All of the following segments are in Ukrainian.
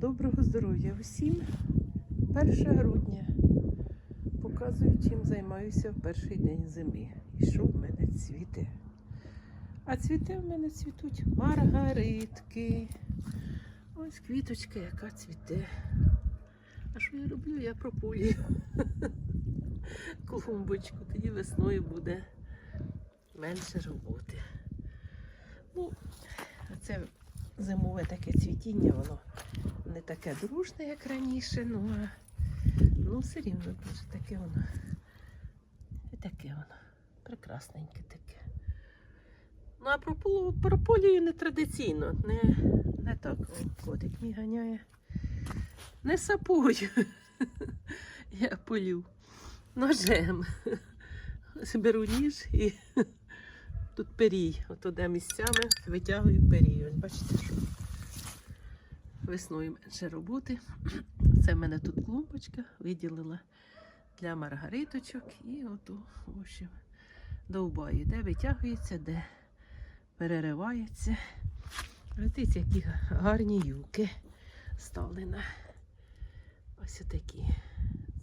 Доброго здоров'я усім. 1 грудня. Показую, чим займаюся в перший день зими. І що в мене цвіте. А цвіте в мене цвітуть маргаритки. Ось квіточка, яка цвіте. А що я роблю? Я прополюю клумбочку. Тоді весною буде менше роботи. Ну, це зимове таке цвітіння, воно не таке дружне, як раніше, ну а ну, все рівно дуже таке воно. І таке воно. Прекрасненьке таке. Ну, а прополюю не традиційно, не, не так. О, котик мій ганяє. Не сапою. Я полю ножем. Ось Беру ніж і тут перій. От де місцями витягую перій. Ось бачите, що весною менше роботи. Це в мене тут клумбочка, виділила для маргариточок і оту, в общем, довбаю, де витягується, де переривається. Дивіться, які гарні юки стали на ось такі.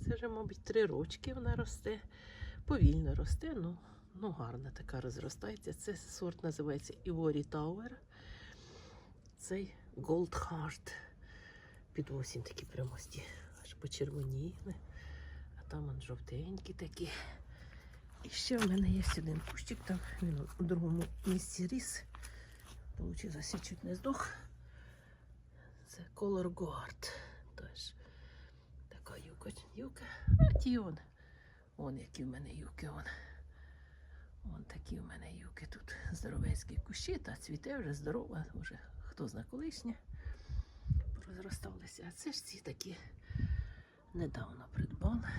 Це вже, мабуть, три рочки вона росте. Повільно росте, ну, ну гарна така розростається. Це сорт називається Ivory Tower. Цей Gold Heart. Під осінь такі прямості. Аж почервоніли. А там он жовтенькі такі. І ще в мене є один кущик, там він у другому місці ріс. Получилося чуть не здох. Це Color Guard. Тож така юка, юка. А ті он. Вон які в мене юки. Вон. Вон такі в мене юки тут здоровецькі кущі, та цвіте вже здорова, вже хто зна колишнє. Розросталися. А це ж ці такі недавно придбала.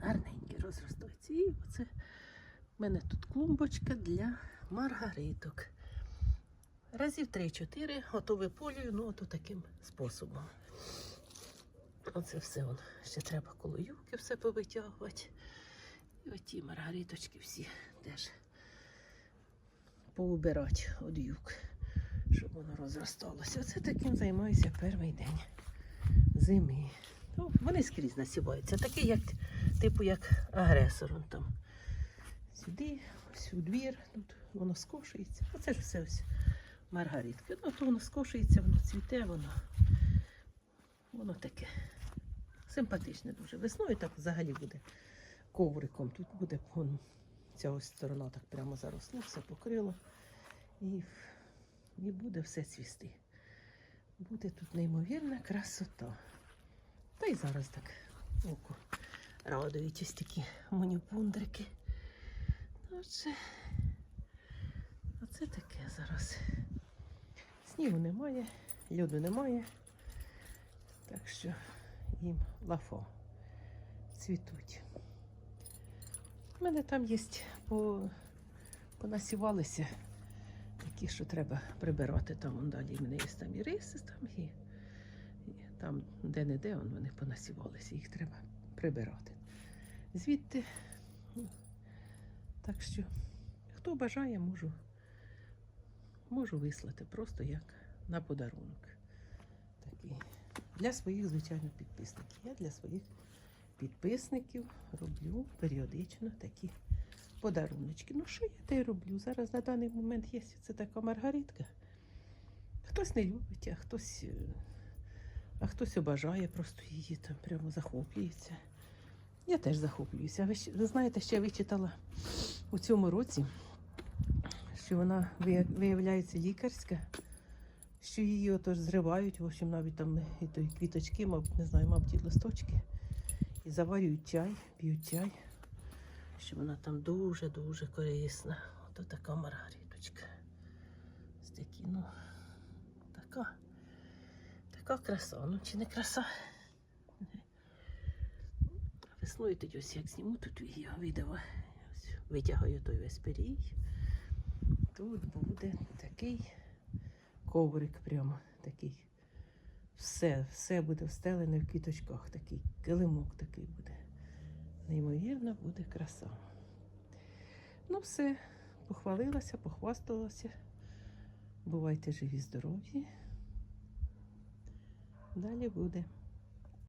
Гарненькі розростаються. І оце в мене тут клумбочка для маргариток. Разів 3-4 готове полію, ну ото таким способом. Оце все. Ще треба коло юбки все повитягувати. І оті маргариточки всі теж поубирати від юк, щоб воно розросталося. Оце таким займаюся перший день зими. Ну, вони скрізь насіваються. Такий, як, типу, як агресор. Он там. Сюди, ось у двір, тут воно скошується. Оце ж все ось маргаритки. Ну, то воно скошується, воно цвіте, воно, воно таке. Симпатичне дуже. Весною так взагалі буде ковриком. Тут буде вон, ця ось сторона так прямо заросло, все покрило. І, і буде все цвісти. Буде тут неймовірна красота. Та й зараз так око радують ось такі моніпундрики. Отже, оце таке зараз. Снігу немає, льоду немає. Так що їм лафо цвітуть. У мене там є по, понасівалися такі, що треба прибирати. Там вон далі в мене є там і риси, там і, і там де-не-де вон вони понасівалися, їх треба прибирати. Звідти, ну, так що, хто бажає, можу, можу вислати просто як на подарунок. Такий. Для своїх, звичайно, підписників. Я для своїх підписників роблю періодично такі подаруночки. Ну, що я те роблю? Зараз на даний момент є це така маргаритка. Хтось не любить, а хтось, е, а хтось обажає, просто її там прямо захоплюється. Я теж захоплююся. Ви, ви знаєте, ще вичитала у цьому році, що вона виявляється лікарська, що її отож зривають, в общем, навіть там і то, і квіточки, мабуть, не знаю, мабуть, і листочки. І заварюють чай, п'ють чай. Що вона там дуже-дуже корисна. Ото така маргариточка. Ось такі, ну, така. Така краса. Ну, чи не краса? Весною тоді ось як зніму тут відео, відео. Витягаю той весь. Тут буде такий коврик прямо такий. Все, все буде встелене в кіточках Такий килимок такий буде. Неймовірно, буде краса. Ну, все, похвалилася, похвасталася. Бувайте живі, здорові. Далі буде.